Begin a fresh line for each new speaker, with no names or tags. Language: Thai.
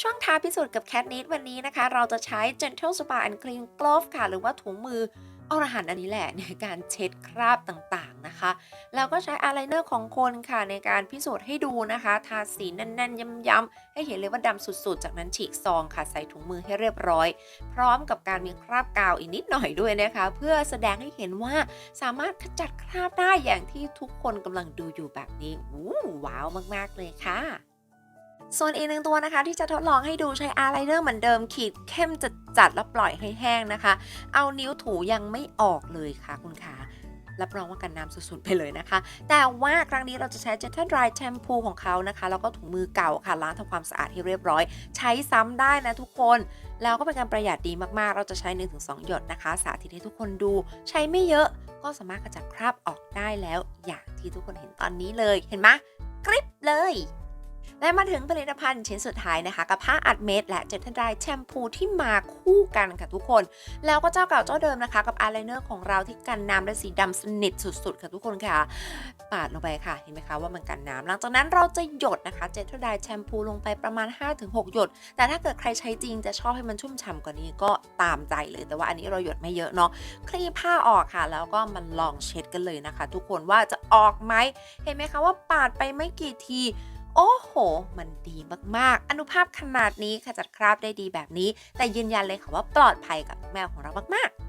ช่วงท้าพิสูจน์กับแคทนิดวันนี้นะคะ เราจะใช้ Gentle Spa and Clean Glove ค่ะ หรือว่าถุงมืออรหันอันนี้แหละในการเช็ดคราบต่างๆนะคะ แล้วก็ใช้อายไลเนอร์ของคนค่ะในการพิสูจน์ให้ดูนะคะ ทาสีแน่นๆ ย้ำๆ ให้เห็นเลยว่าดำสุดๆ จากนั้นฉีกซองค่ะ ใส่ถุงมือให้เรียบร้อย พร้อมกับการมีคราบกาวอีกนิดหน่อยด้วยนะคะ เพื่อแสดงให้เห็นว่าสามารถขจัดคราบได้อย่างที่ทุกคนกำลังดูอยู่แบบนี้ว้าวมากๆเลยค่ะ ส่วนอีกหนึ่งตัวนะคะ ที่จะทดลองให้ดูใช้อายไลเนอร์เหมือนเดิมขีดเข้มจัดจัดๆแล้วปล่อยให้แห้งนะคะ เอานิ้วถูยังไม่ออกเลยค่ะคุณขารับรองว่ากันน้ำสุดๆไปเลยนะคะ แต่ว่าครั้งนี้เราจะใช้ Gentle Dry Shampoo ของเขานะคะ แล้วก็ถุงมือเก่าค่ะล้างทำความสะอาดให้เรียบร้อย ใช้ซ้ำได้นะทุกคน แล้วก็เป็นการประหยัดดีมากๆ เราจะใช้ 1-2 หยดนะคะ สาธิตให้ทุกคนดู ใช้ไม่เยอะก็สามารถขจัดคราบออกได้แล้ว อย่างที่ทุกคนเห็นตอนนี้เลย เห็นไหมกริบเลย และมาถึงผลิตภัณฑ์ชิ้นสุดท้ายนะคะ กับผ้าอัดเม็ดและเจนทันไดแชมพูที่มาคู่กันค่ะทุกคน แล้วก็เจ้าเก่าเจ้าเดิมนะคะ กับอายไลเนอร์ของเราที่กันน้ำและสีดำสนิทสุดๆค่ะทุกคนค่ะปาดลงไปค่ะเห็นไหมคะว่ามันกันน้ำหลังจากนั้นเราจะหยดนะคะเจนทันไดแชมพูลงไปประมาณ 5-6 หยด แต่ถ้าเกิดใครใช้จริงจะชอบให้มันชุ่มฉ่ำกว่านี้ก็ตามใจเลย แต่ว่าอันนี้เราหยดไม่เยอะเนาะคลี่ผ้าออกค่ะ แล้วก็มันลองเช็ดกันเลยนะคะ ทุกคนว่าจะออกไหมเห็นไหมคะว่าปาดไปไม่กี่ที โอ้โห มันดีมากๆ อนุภาพขนาดนี้ขจัดคราบได้ดีแบบนี้ แต่ยืนยันเลยค่ะว่าปลอดภัยกับแมวของเรามากๆ